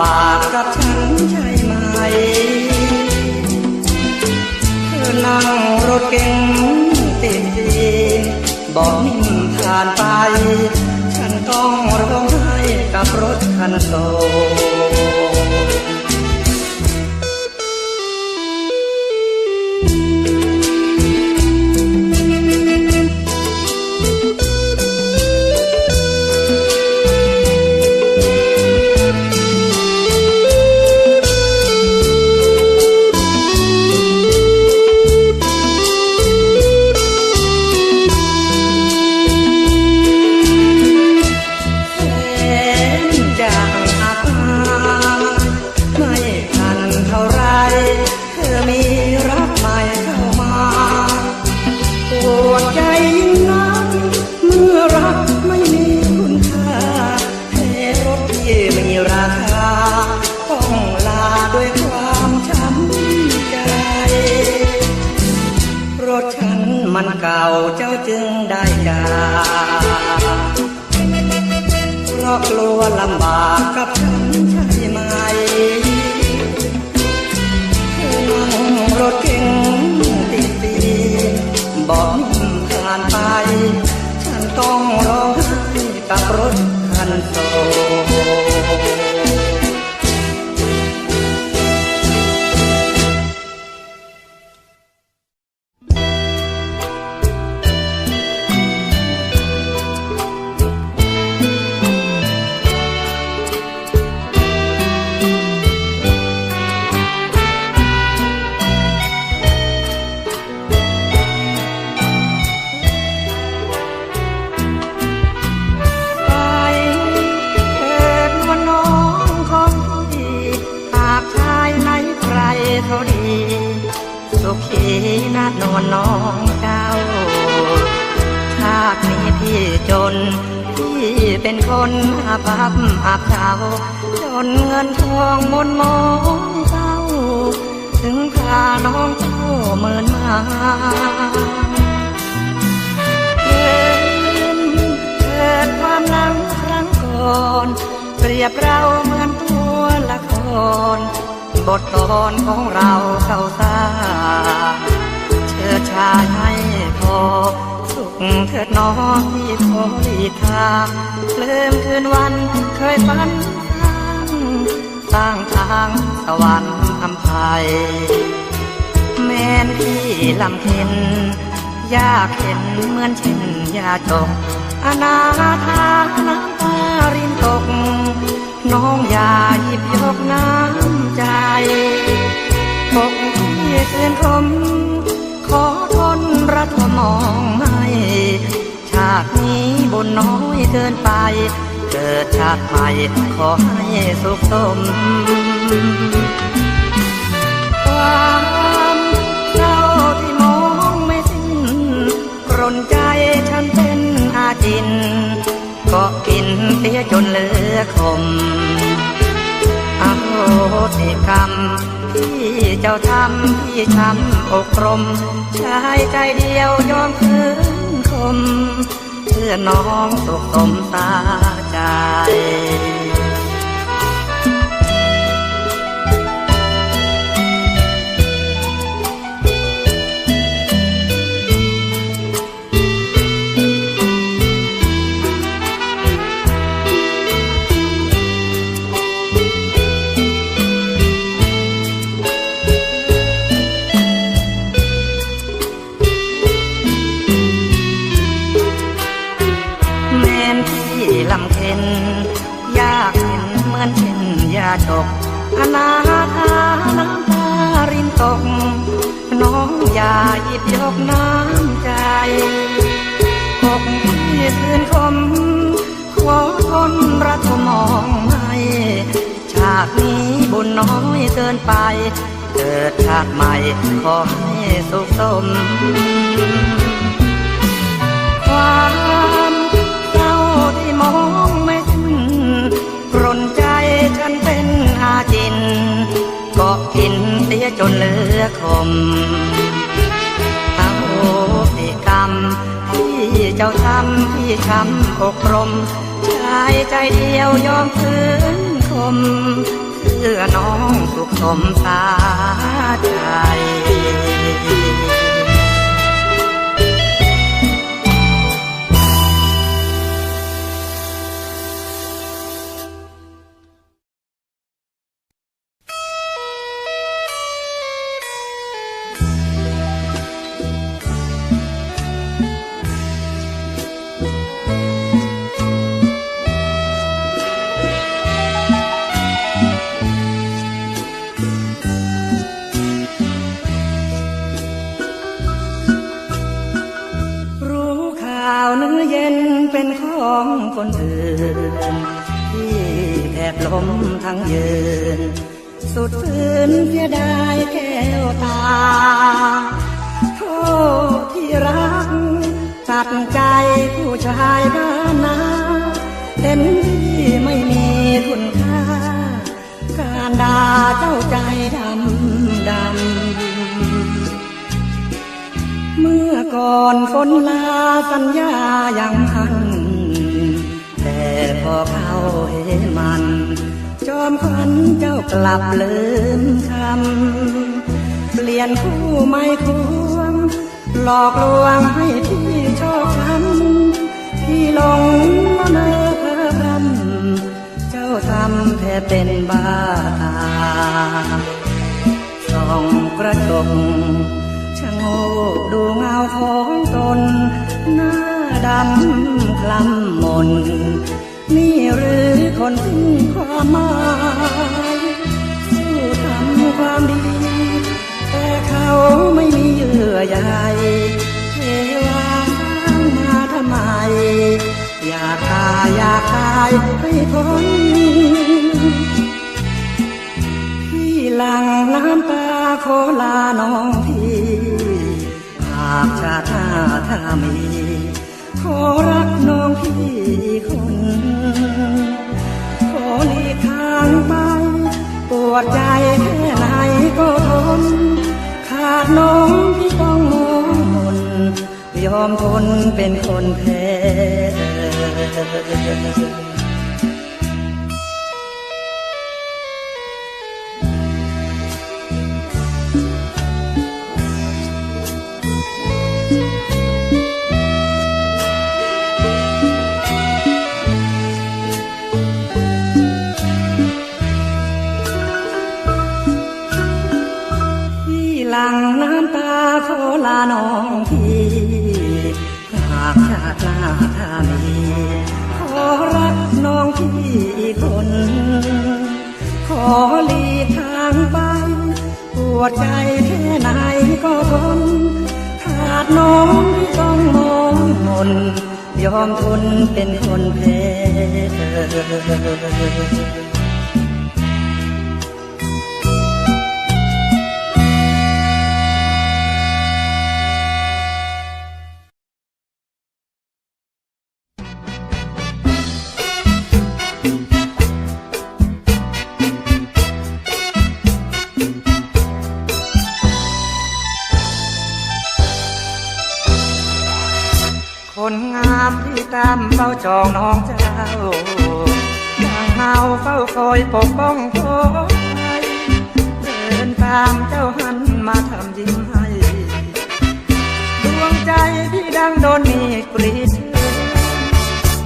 ำบากกับฉันใช่ไหมเธอนั่งรถเก๋งติดดีบอกนิ่มผ่านไป ฉันต้องร้องไห้กับรถคันโตาเจ้าจึงได้จากเพราะกลัวลำบากกับฉันใช่ไหมนั่งรถเก่งติดตีบอกนิ่มผ่านไป ฉันต้องร้องไห้กับรถ สุขีนาดนวลน้องเจ้า ชาตินี้พี่จน พี่เป็นคนอาภัพอาเจ้าจนเงินทองมนมองเจ้า ถึงพาน้องเจ้าเมินมาเกิดความหลังครั้งก่อน เปรียบเราเหมือนตัวละคร บทตอนของเราเข้าสร้าเชิดชาให้พอ สุขเถิดน้องที่พอหลีทางเลื่มคืนวันเคยฝันสร้างทางสวรรค์ทำภัย แม่นที่ลำเค็นยากเห็นเหมือนเช่นยาจกอนาถาน้ำตารินตก น้อง เกิดชาติใหม่ขอให้สุขสมความเศร้าที่มองไม่สิ้นกรนใจฉันเป็นอาจินก็กินเสียจนเหลือคมอโหสิกรรมที่เจ้าทำพี่ช้ำอกรมชายใจเดียวยอมคืนคม น้องสุขสมตาใจ เจ้าทำพี่ช้ำอกรมชายใจเดียวยอมคืนคมเพื่อน้องสุขสมตาใจ คนอื่นที่แทบล้มทั้งยืน สุดฝืนเสียดายแก้วตาโทษที่รักตัดใจผู้ชายบ้านนาเต็นที่ไม่มีคุณค่า การด่าเจ้าใจดำดำเมื่อก่อนฝนลาสัญญาอย่างพัน พอเข้าเห็นมัน จอมขวัญเจ้ากลับลืมคำ เปลี่ยนคู่ไม่ควงหลอกลวงให้พี่ชอบทำพี่หลงละเนอเพอพรำเจ้าทำแทบเป็นบ้าตาส่องกระจกชะโงกดูเงาของตนหน้าดำคล้ำมน นทิ้งความหมายสู้ทำความดี แต่เขาไม่มีเยื่อใยเทวางมาทำไม อยากตายอยากตายให้พ้นพี่หลังน้ำตาขอลาน้องพี่หากชาติหน้าถ้ามีขอรักน้องพี่คน หลีกทางไปปวดใจแค่ไหนก็ทนขาดน้องที่ต้องมองมนยอมทนเป็นคนแพ้ วดใจแค่ไหนก็ทนขาดน้องที่ต้องมองมนยอมทนเป็นคนแพ้คน ตามเฝ้าจองน้องเจ้าดังเงาเฝ้าคอยปกป้องโพไทยเดินตามเจ้าหันมาทำยิ้มให้ดวงใจพี่ดังโดนมีกรีดเชือน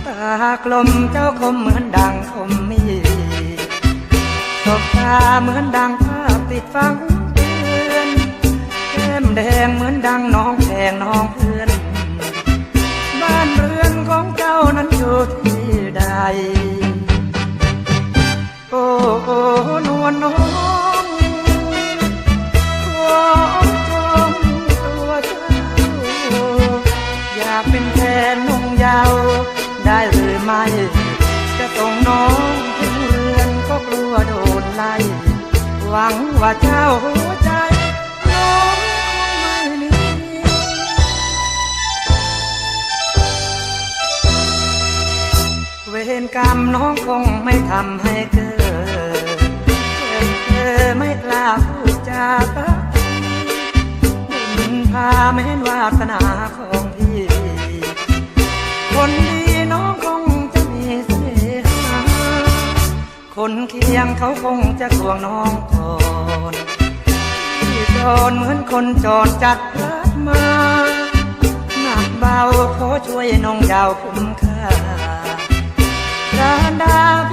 ตากลมเจ้าคมเหมือนดังคมมีตบตาเหมือนดังภาพติดฟังเตือนแก้มแดงเหมือนดังน้องแทงน้องเพื่อน ของเจ้านั้นอยู่ที่ใด โอ้โอ้นวลน้องขอจองตัวเจ้า อยากเป็นแฟนนุ่งยาว ได้หรือไม่ จะส่งน้องถึงเรือนก็กลัวโดนไล่ หวังว่าเจ้า น้องคงไม่ทำให้เกิดเธอไม่กล้าพูดจาสักทีบุญพาแม้นวาสนาของพี่ คนดีน้องคงจะมีเสน่หาคนเคียงเขาคงจะกวงน้องก่อนที่จรเหมือนคนจรจัดรัดมาหนักเบาขอช่วยน้องยาวคุ้มค่า ดาน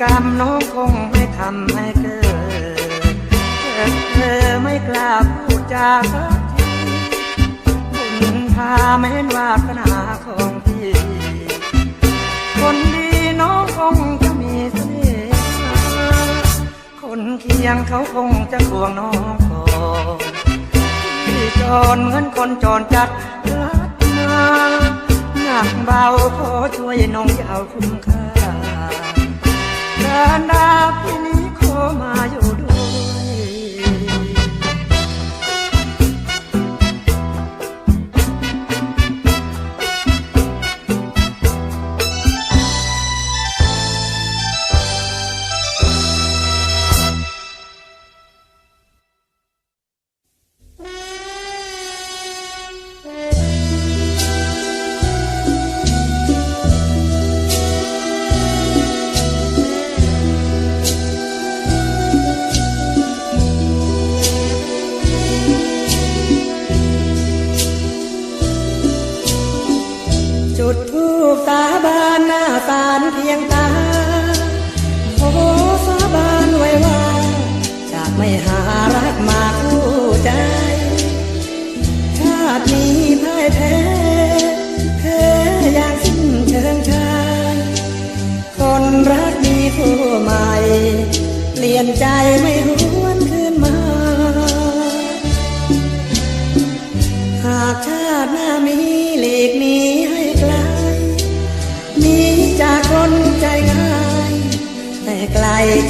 กรรมน้องคงไม่ทำให้เกิดเธอไม่กล้าพูดจาสักทีบุญพาแม้นวาสนาของพี่คนดีน้องคงจะมีเสน่ห์คนเคียงเขาคงจะกลวงน้องก่อนที่จรเหมือนคนจรจัดรัดมาหนักเบาขอช่วยน้องยาวคุ้มค่า นารดาพี่นี้ขอมาอยู่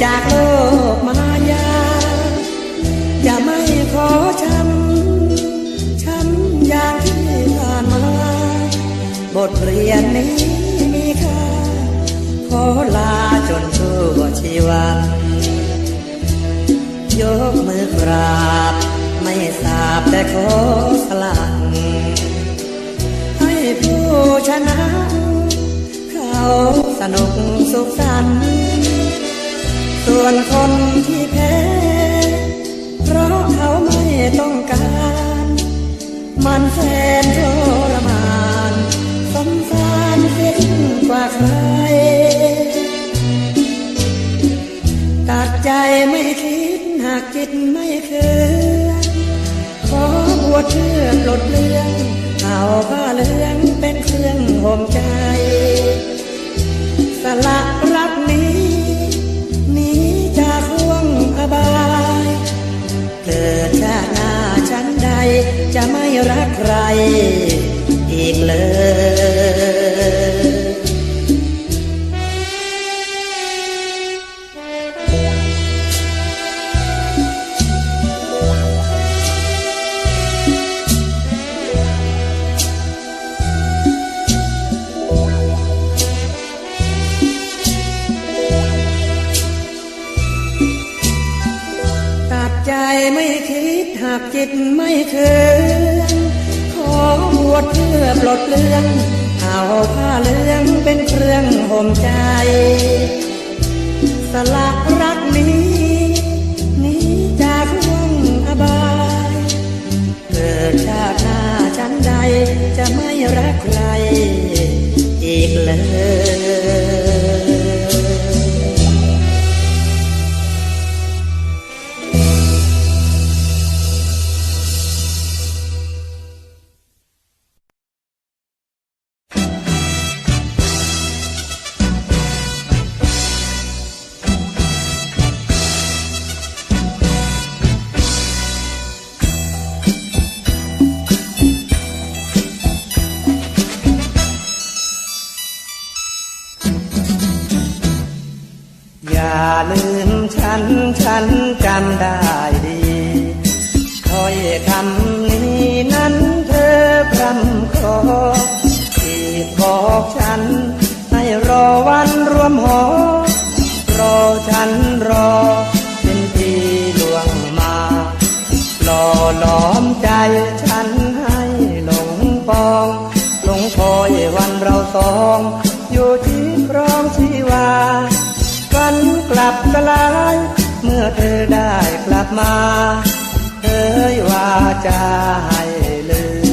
จากโลกมายาจะไม่ขอช้ำช้ำอย่างที่ผ่านมา บทเรียนนี้มีค่า ขอลาจนชั่วชีวันยกมือกราบ ไม่สาบแต่ขอสลังให้ผู้ชนะ เขาสนุกสุขสันต์ ส่วนคนที่แพ้ เพราะเขาไม่ต้องการ มันแสนทรมานสงสารเสียยิ่งกว่าใคร ตัดใจไม่คิดหากจิตไม่เคยขอบวชเชื่อปลดเรื่องเอาผ้าเลืองเป็นเครื่องห่มใจ สละ ชาหน้าฉันใด จะไม่รักใคร อีกเลยากจิตไม่เคืองขอบวชเพื่อปลดเปลื้องเอาผ้าเหลืองเป็นเครื่องห่มใจ สลักรักนี้หนี้จากห่วงอบาย เกิดชาติหน้าชั้นใดจะไม่รักใคร อีกเลย ฉันจำได้ กลับมาเอ่ยว่าจะให้ลืม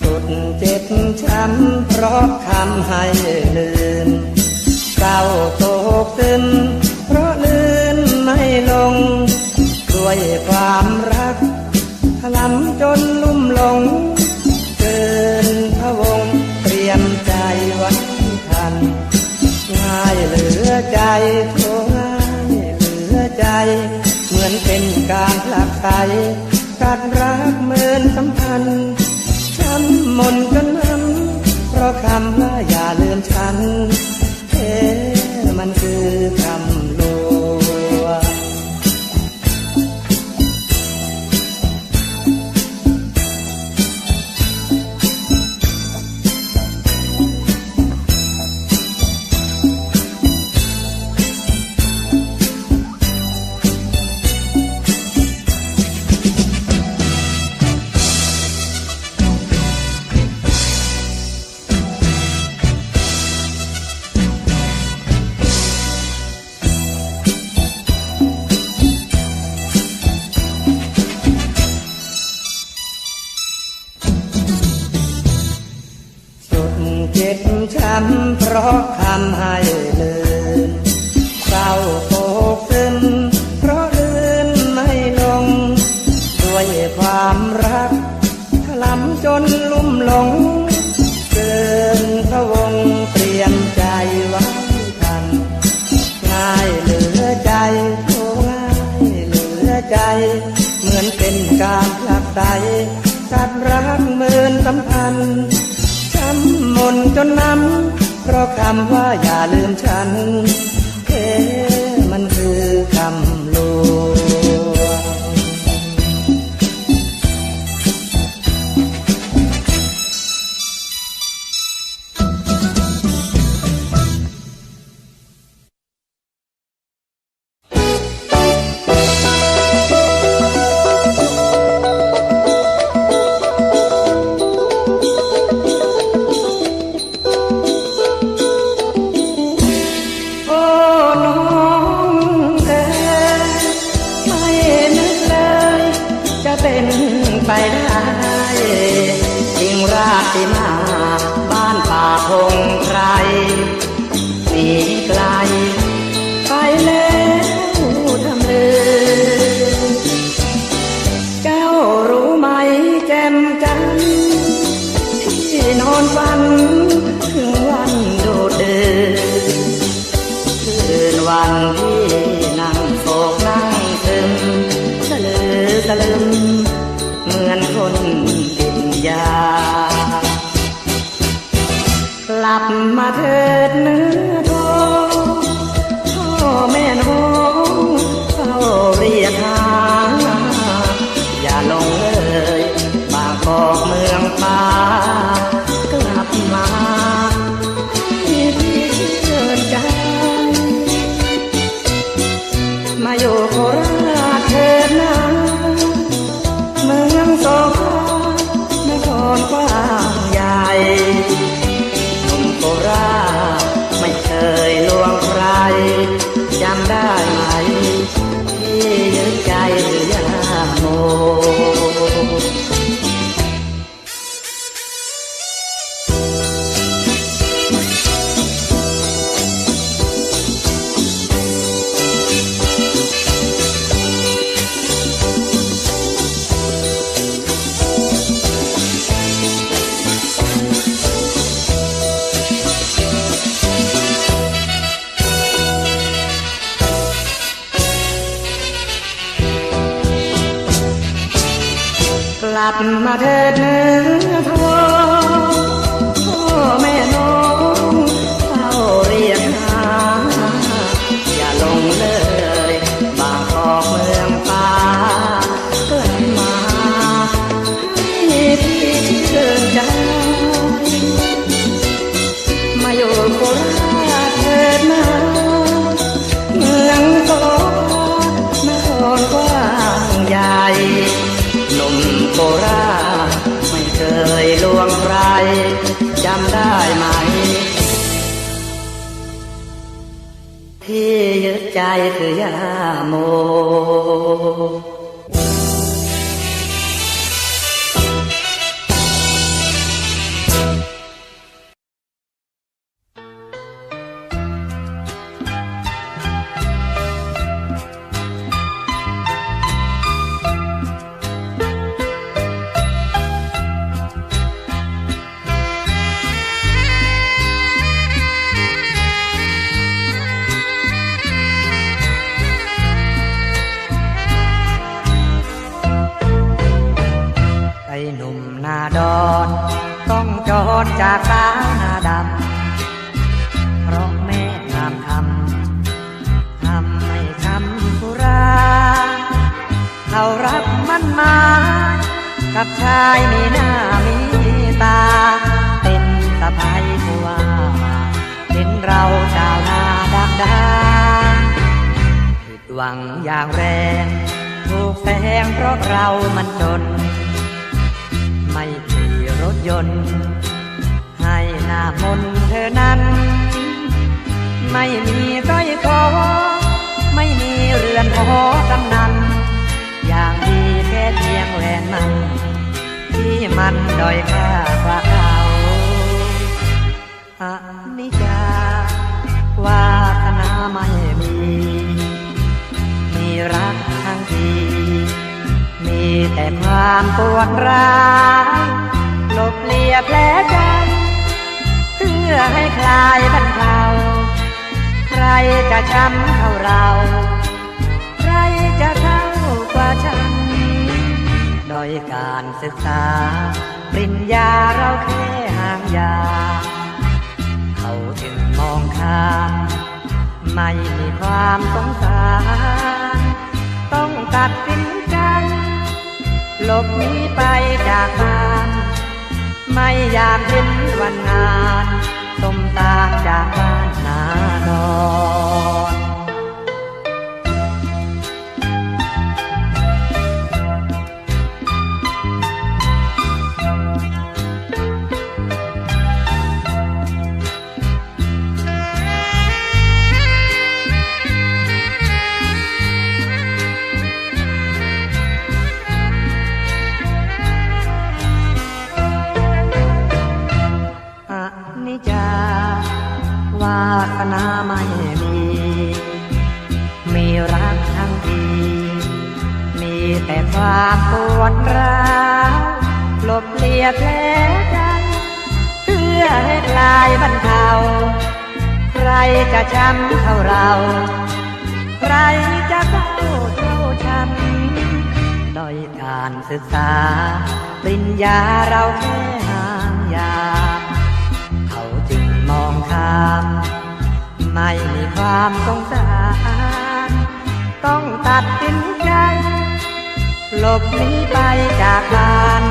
สุดเจ็บช้ำเพราะคำให้ลืมเศร้าโศกซึมเพราะลืมไม่ลง ด้วยความรักถลำจนล ใจโง่ายเหลือใจ เหมือนเป็นการหลักไสกัดรักเหมือนสัมพันธ์ช้ำมนจนน้ำเพราะคำว่าอย่าลืมฉันเอ๊มันคือคำ one าายมีหน้ามีตา เป็นสะพายผัวเห็นเราชาวนาดักดาผิดหวังอย่างแรง ถูกแซงเพราะเรามันจน ไม่ขี่รถยนต์ ให้หน้ามนเธอนั้น ไม่มีร้อยคอไม่มีเรือนหอกำนันอย่างดีแค่เพียงแหวนมัน ที่มันด้อยค่ากว่าเขาอนิจจาวาสนาไม่มี มีรักทั้งทีมีแต่ความปวดร้าวลบเลียแผลใจ เพื่อให้คลายบรรเทาใครจะช้ำเท่าเรา โดยการศึกษา ปริญญาเราแค่ห่างยา เขาจึงมองข้ามไม่มีความสงสาร ต้องตัดสินใจหลบหนีไปจากบ้าน ไม่อยากเห็นวันงานสมตาจากบ้านนาดอนากปวดร้าวหลบเลี่ยแผลใจเพื่อให้ลายบรรเทาใครจะจำเท่าเรา ใครจะเข้าเท่าฉันด้อยการศึกษาปริญญาเราแค่หางยา เขาจึงมองข้าม ไม่มีความสงสาร ต้องตัดสินใจ หลบหนีไปจากบ้าน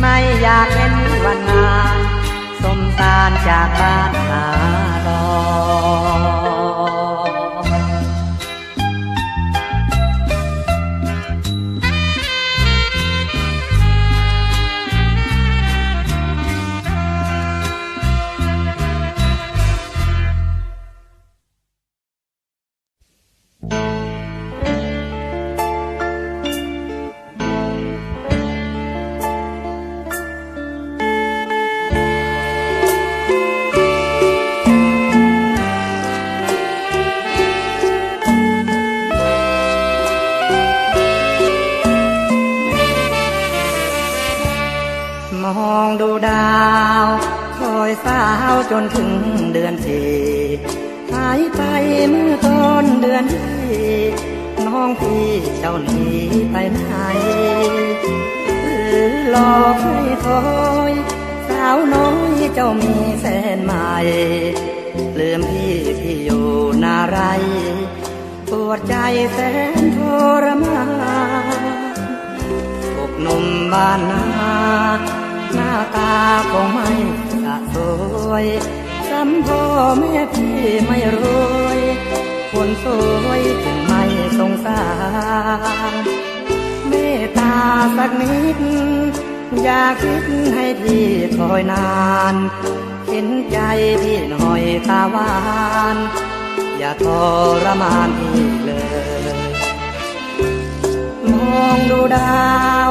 ไม่อยากเห็นวันงานสมสารจากบ้านหารอ เจ้ามีแสนใหม่ ลืมพี่ที่อยู่นาไรปวดใจแสนทรมานพวกหนุ่มบ้านนาหน้าตาคงไม่สะสวยซ้ำพ่อแม่พี่ไม่รวยคนสวยจึงไม่สงสารเมตตาสักนิด อยากคิดให้พี่คอยนาน เห็นใจพี่หน่อยตาหวาน อย่าทรมานพี่เลย มองดูดาว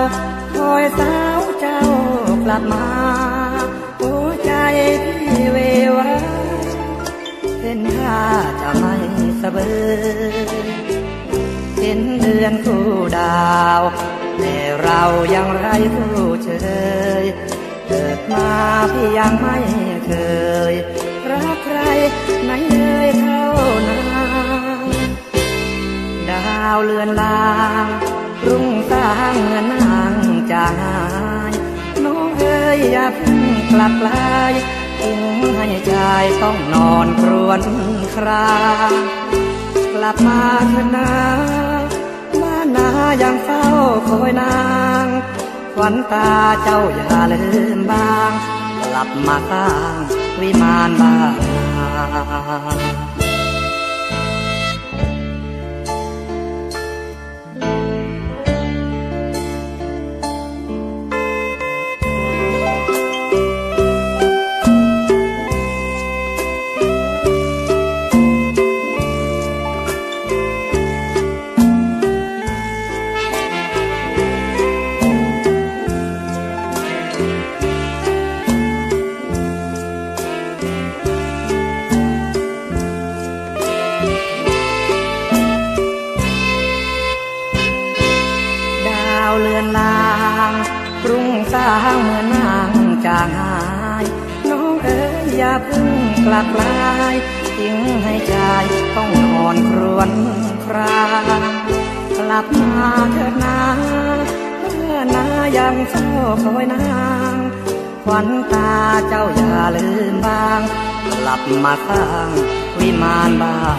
คอยสาวเจ้ากลับมา หัวใจพี่เววาเห็นท่าจะไม่สะเบยเห็นเดือนคู่ดาว เรายังไรคู่เชยเกิดมาพี่ยังไม่เคย รักใครไหนเลยเท่านั้นดาวเลือนลางรุ่งสางเหมือนนางจายน้องเอ๋ยอย่าเพิ่งกลับกลายทิ้งให้ชายต้องนอนครวญครางกลับมาเถอะนานา ยังเฝ้าคอยนางขวัญตาเจ้าอย่าลืมบ้าง กลับมาสร้างวิมานบ้าน มาสร้างวิมานบ้านนา